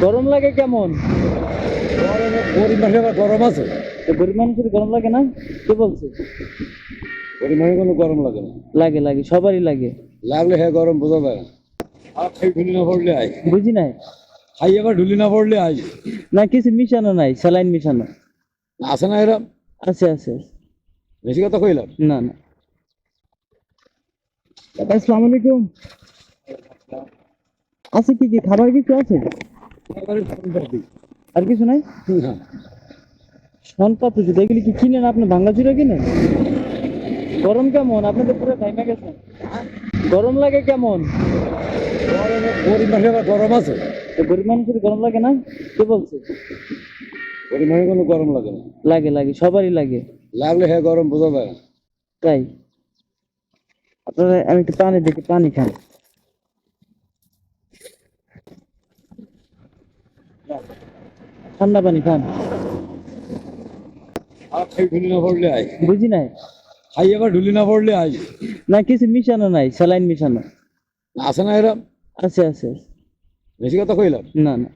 গরম লাগে কেমন? গরিব মাসে আবার গরম আছে। তো গরিব মানুষের গরম লাগে না? কে বলছে? গরিব মাসে কোনো গরম লাগে না। লাগে লাগে সবারই লাগে। লাগলে হ্যাঁ গরম বোঝা যায় না। আর খাই ঢুলি না পড়লে আই বুঝি নাই? খাই আবার ঢুলি না পড়লে আই না কিছু মিশানো নাই স্যালাইন মিশানো। আছে না এরম আছে আছে বেশি কথা কইলাম না না। আসসালামু আলাইকুম। আছে কি কি খাবার কিছু আছে? আর কিছু নাই? সনপাত্র যদি এগুলি কি কিনেন আপনি? ভাঙ্গাচুরা কিনেন? গরম কেমন? আপনি তো পুরো টাইমে গেছেন। গরম লাগে কেমন? গরিব গরম আছে। গরিব মানুষের গরম লাগে না? কে বলছে? গরিব মাসে কোনো গরম লাগে না। লাগে লাগে সবারই লাগে। লাগলে হ্যাঁ গরম বোঝা যায় তাই। আপনারা আমি একটু পানি দেখি পানি খান। ঠান্ডা পানি খান। আর খাই ঢুলি না পড়লে আই বুঝি নাই? খাই আবার ঢুলি না পড়লে আই না কিছু মিশানো নাই স্যালাইন মিশানো। আছে না এরম? আছে আছে। বেশি কথা কইলাম? না না।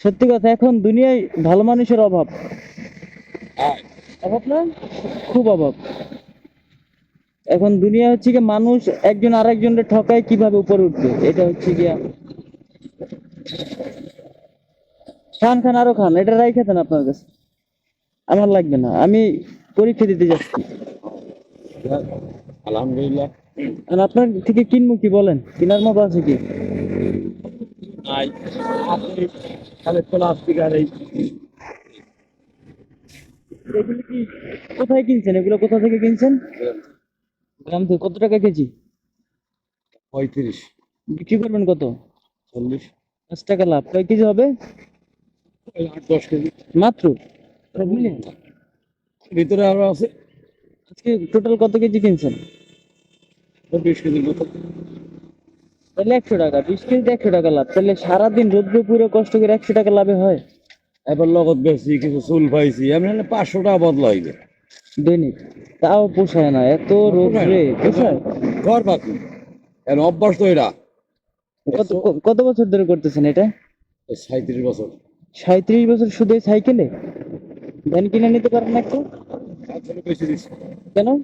সত্যি কথা এখন দুনিয়ায় ভালো মানুষের অভাব। অভাব না? খুব অভাব। এখন দুনিয়া হচ্ছে কি মানুষ একজন আরেকজনের ঠকায় কীভাবে উপরে উঠবে? এটা হচ্ছে গিয়া খান খান আরও খান এটা রাই খেতেন আপনার কাছে। আমার লাগবে না আমি পরীক্ষা দিতে যাচ্ছি। আলহামদুলিল্লাহ। আর আপনার থেকে কিনবো কি বলেন? কেনার মতো আছে কি কোথায় কিনছেন? এগুলো কোথা থেকে কিনছেন? গ্রাম থেকে। কত টাকা কেজি? পঁয়ত্রিশ। বিক্রি করবেন কত? চল্লিশ। পাঁচ টাকা লাভ। কয় কেজি হবে? আট দশ কেজি। মাত্র? ভিতরে আরও আছে। আজকে টোটাল কত কেজি কিনছেন? বিশ কেজির মতো। তাহলে একশো টাকা বিশ কেজি একশো টাকা লাভ। তাহলে সারাদিন রোদ্র পুরো কষ্ট করে একশো টাকা লাভে হয়? এবার লগত বেশি কিছু চুল পাইছি এমনি হলে পাঁচশো টাকা বদলা হইবে দৈনিক? তাও পোষায় না এত রোদ্রে পোষায় ঘর বাকি অভ্যাস তো এটা। কত কত বছর ধরে করতেছেন এটা? সাঁত্রিশ বছর। সাঁত্রিশ বছর শুধু সাইকেলে ভ্যান কিনে নিতে পারেন না একটা কেন? না।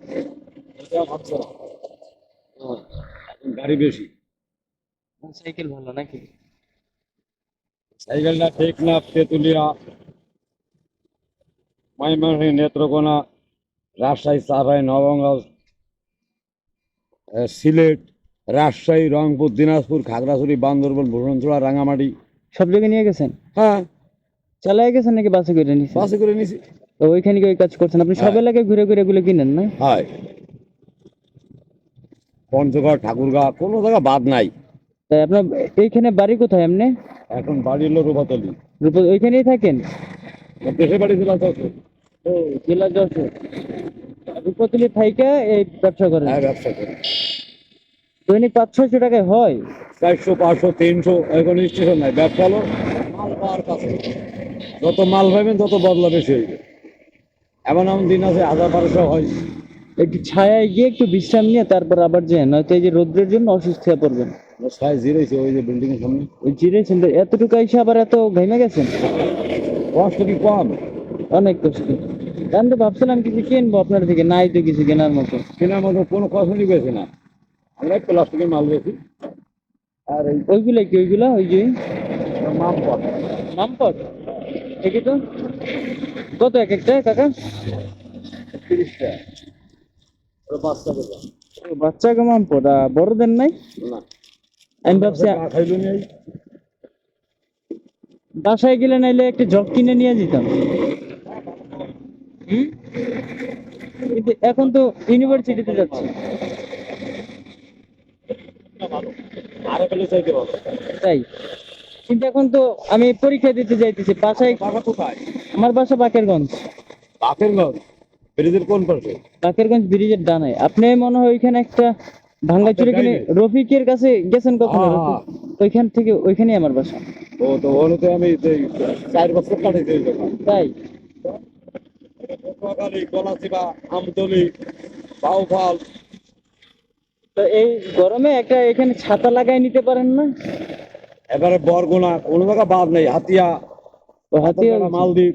গাড়ি বেশি। সাইকেল ভালো নাকি? সাইকেলটা টেকনাফ তেঁতুলিয়া মাইমারি নেত্রকোনা রাজশাহী চাপাই নবগঞ্জ সিলেট রাজশাহী রংপুর দিনাজপুর খাগড়াছড়ি বান্দরবন ভুবনচুড়া রাঙামাটি। সব জায়গায় নিয়ে গেছেন? হ্যাঁ। চালাই গেছেন নাকি বাসে করে নিয়েছেন বাসে করে নিছি। তো ওইখানে কি ওই কাজ করছেন? আপনি সব হ্যাঁ। এলাকায় ঘুরে ঘুরে এগুলো কিনেন না? হয়। পঞ্চগড় ঠাকুরগাঁ কোনো জায়গা বাদ নাই। তাই আপনার এইখানে বাড়ি কোথায় এমনি? এখন বাড়ি হলো রূপাতলি। রূপ ওইখানেই থাকেন? দেশে বাড়ি ছিল তো ও জেলা যশোর। রূপতলি থাইকা এই ব্যবসা করেন? হ্যাঁ ব্যবসা করি। দৈনিক পাঁচ ছয়শো টাকায় হয়? চারশো পাঁচশো তিনশো এখন স্টেশন নাই। ব্যবসা হলো মাল পাওয়ার কাছে। যত মাল পাইবেন তত বদলা বেশি হইবে। এমন এমন দিন আছে হাজার বারোশো হয়। একটু ছায়ায় গিয়ে একটু বিশ্রাম নিয়ে তারপর আবার যান নয়তো এই যে রোদ্রের জন্য অসুস্থ হয়ে পড়বেন। ছয় জিরেছে ওই যে বিল্ডিং এর সামনে। ওই জিরেছেন তো এতটুকু এসে আবার এত ঘেমে গেছেন? কষ্ট কি কম? অনেক কষ্ট। আমি তো ভাবছিলাম কিছু কিনবো আপনার থেকে নাই তো কিছু কেনার মতো। কেনার মতো কোনো কষ্টই বেশি না। আমরা প্লাস্টিকের মাল বেশি। আর ওইগুলো কি ওইগুলো ওই যে? মাম পথ মামপট? দেখি তো। কত এক একটা কাকা বাচ্চা মামপট বড়দের নাই? না। আমি ভাবছি বাসায় গেলে নাইলে একটা জব কিনে নিয়ে যেতাম? কিন্তু এখন তো ইউনিভার্সিটিতে যাচ্ছি। তাই? কিন্তু এখন তো আমি পরীক্ষা দিতে যাইতেছি বাসায় আমার বাসা বাকেরগঞ্জ। বাকের ঘর ব্রিজের কোন পাশে? বাকেরগঞ্জ ব্রিজের ডানায় আপনি মনে হয় ওইখানে একটা ভাঙ্গাচুরি কিনে রফিকের কাছে গেছেন কখনো? হ্যাঁ, ওইখান থেকে ওইখানেই আমার বাসা। ও তো ওখানে তো আমি চার বছর কাটাইতে এই তাই? পটুয়াখালী গলাচিপা আমতলি বাউফাল। তো এই গরমে একটা এখানে ছাতা লাগাই নিতে পারেন না? এবারে বরগুনা কোনো জায়গা বাদ নেই হাতিয়া তো হাতিয়া মালদ্বীপ।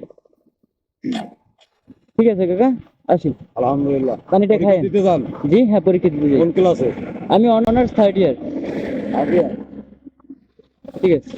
ঠিক আছে কাকা আসি। আলহামদুলিল্লাহ। পানিটা খাই দিতে যান। জি হ্যাঁ পরীক্ষা দিতে যাই। কোন ক্লাসে? আমি অনার্স থার্ড ইয়ার। ঠিক আছে।